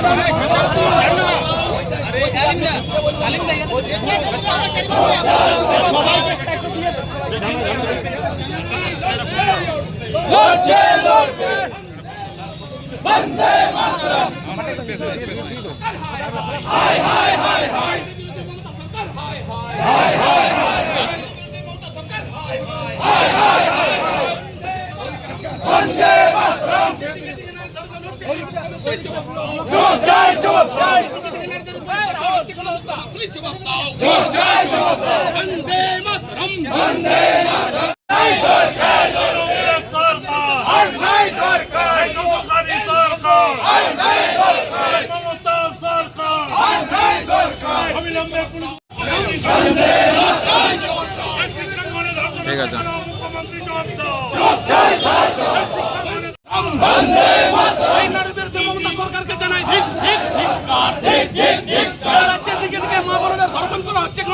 সরকার বেসরকারি সরকার মমতা সরকার অবিলম্বে পুলিশ শিক্ষাঙ্গনে ধর্ষণ ঠিক আছে। জবাব দাও জানাই ঠিক ঠিক ঠিক ঠিক ঠিক রাজ্যের দিকে দিকে মা বোনদের ধর্ষণ করা হচ্ছে কোনো অপদার্থ মুখ্যমন্ত্রী মুখ্যমন্ত্রী জবাব দাও রাজ্যের মা বোনকে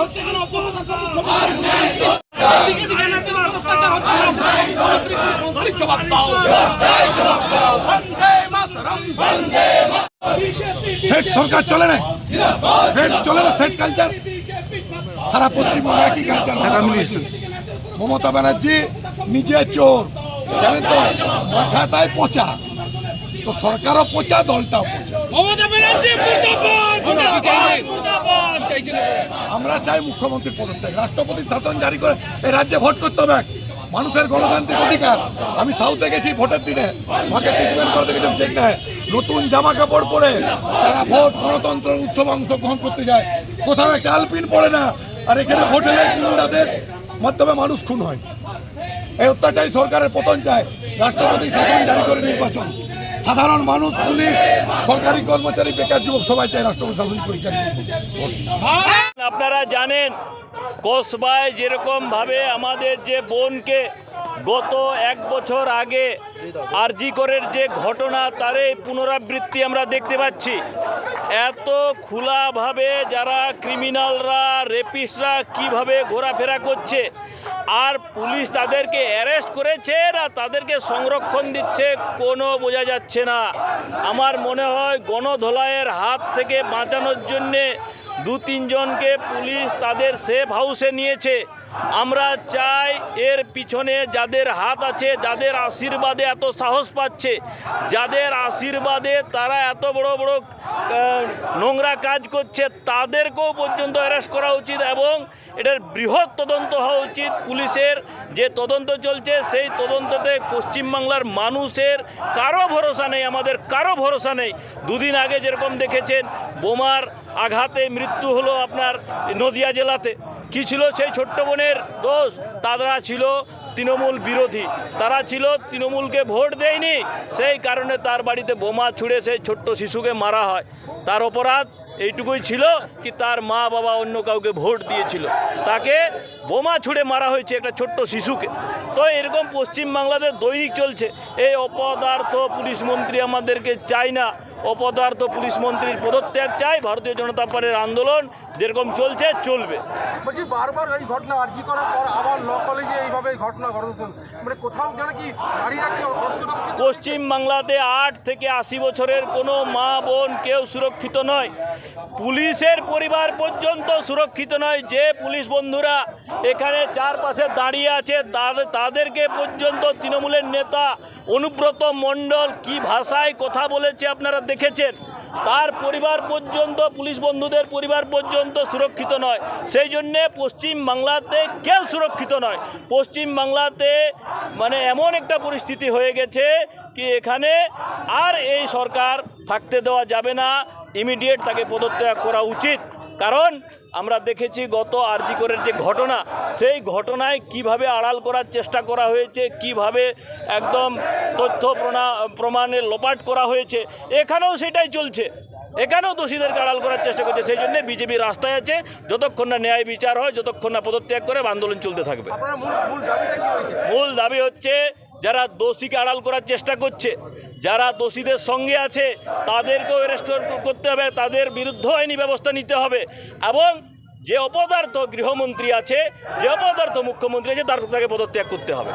হচ্ছে কেন অপপ্রচার হচ্ছে জবাব দাও সরকার চলে না। চলে না কালচার সারা পশ্চিমবঙ্গে একই কালচার মমতা ব্যানার্জি নিজে চোর। জানেন তো মাথা তাই পচা। তো সরকারও পচা দলটাও আমরা চাই মুখ্যমন্ত্রীর পদত্যাগ। রাষ্ট্রপতি শাসন জারি করে এই রাজ্যে ভোট করতে হবে। মানুষের গণতান্ত্রিক অধিকার। আমি সাউথে গেছি ভোটের দিনে। আমাকে ট্রিটমেন্ট করতে গেছিলাম ঠিক নাই নতুন জামা কাপড় পরে তারা ভোট গণতন্ত্র উৎসব অংশগ্রহণ করতে যায়। কোথাও একটা আলপিন পড়ে না। আর এখানে ভোট গুন্ডাদের মাধ্যমে মানুষ খুন হয়। এই অত্যাচারী সরকারের পতন চায়। রাষ্ট্রপতি শাসন জারি করে নির্বাচন। সাধারণ মানুষ, পুলিশ, সরকারি কর্মচারী, বেকার যুবক, সবাই চাই রাষ্ট্রপতি শাসন পরিচালিত আপনারা জানেন, কসবায় যেরকম ভাবে আমাদের যে বোনকে গত এক বছর আগে আরজিকরের যে ঘটনা, তারই পুনরাবৃত্তি আমরা দেখতে পাচ্ছি। এত খোলাভাবে যারা ক্রিমিনালরা রেপিস্টরা কীভাবে ঘোরাফেরা করছে? আর পুলিশ তাদেরকে অ্যারেস্ট করেছে না তাদেরকে সংরক্ষণ দিচ্ছে কোনো বোঝা যাচ্ছে না। আমার মনে হয় গণধোলাইয়ের হাত থেকে বাঁচানোর জন্যে দু তিনজনকে পুলিশ তাদের সেফ হাউসে নিয়েছে। আমরা চাই এর পিছনে যাদের হাত আছে, যাদের আশীর্বাদে এত সাহস পাচ্ছে, যাদের আশীর্বাদে তারা এত বড় বড় নোংরা কাজ করছে, তাদেরকেও পর্যন্ত অ্যারেস্ট করা উচিত এবং এটার বৃহৎ তদন্ত হওয়া উচিত। পুলিশের যে তদন্ত চলছে, সেই তদন্ততে পশ্চিমবাংলার মানুষের কারও ভরসা নেই, আমাদের কারও ভরসা নেই। দুদিন আগে যেরকম দেখেছেন, বোমার আঘাতে মৃত্যু হলো আপনার নদিয়া জেলাতে। কি ছিল সেই ছোট্ট বোনের দোষ? তারা ছিল তৃণমূল বিরোধী। তারা ছিল তৃণমূলকে ভোট দেয়নি। সেই কারণে তার বাড়িতে বোমা ছুঁড়ে সেই ছোট্ট শিশুকে মারা হয়। তার অপরাধ এইটুকুই ছিল কি তার মা বাবা অন্য কাউকে ভোট দিয়েছিল। তাকে বোমা ছুঁড়ে মারা হয়েছে একটা ছোট্ট শিশুকে। তো এরকম পশ্চিমবাংলাতে দৈনিক চলছে। এই অপদার্থ পুলিশ মন্ত্রী আমাদেরকে চায় না। অপদার্থ পুলিশ মন্ত্রীর পদত্যাগ চাই ভারতীয় জনতা পার্টির আন্দোলন যেরকম চলছে চলবে। বলছি বারবার এই ঘটনা আর্জি করার পর আবার ল কলেজে এইভাবে ঘটনা ঘটছে। মানে কোথাও যেন কি নারীরা কি অসুরক্ষিত? পশ্চিম বাংলাতে আট থেকে আশি বছরের কোনো মা বোন কেউ সুরক্ষিত নয়। পুলিশের পরিবার পর্যন্ত সুরক্ষিত নয়। যে পুলিশ বন্ধুরা এখানে চারপাশে দাঁড়িয়ে আছে তাদেরকে পর্যন্ত তৃণমূলের নেতা অনুব্রত মণ্ডল কি ভাষায় কথা বলেছে আপনারা দেখেছেন। তার পরিবার পর্যন্ত, পুলিশ বন্ধুদের পরিবার পর্যন্ত সুরক্ষিত নয়। সেই জন্যে পশ্চিম বাংলাতে কেউ সুরক্ষিত নয়। পশ্চিম বাংলাতে মানে এমন একটা পরিস্থিতি হয়ে গেছে কি এখানে আর এই সরকার থাকতে দেওয়া যাবে না। ইমিডিয়েট তাকে পদত্যাগ করা উচিত। কারণ আমরা দেখেছি গত আরজিকরের যে ঘটনা সেই ঘটনায় কীভাবে আড়াল করার চেষ্টা করা হয়েছে কীভাবে একদম তথ্য প্রণা- প্রমাণের লোপাট করা হয়েছে এখানেও সেটাই চলছে। এখানেও দোষীদেরকে আড়াল করার চেষ্টা করছে সেই জন্য বিজেপি রাস্তায় আছে যতক্ষণ না ন্যায় বিচার হয় যতক্ষণ না পদত্যাগ করে আন্দোলন চলতে থাকবে। মূল দাবি হচ্ছে যারা দোষীকে আড়াল করার চেষ্টা করছে, যারা দোষীদের সঙ্গে আছে, তাদেরকেও অ্যারেস্ট করতে হবে, তাদের বিরুদ্ধে আইনি ব্যবস্থা নিতে হবে এবং যে অপদার্থ গৃহমন্ত্রী আছে, যে অপদার্থ মুখ্যমন্ত্রী আছে, তার তাকে পদত্যাগ করতে হবে।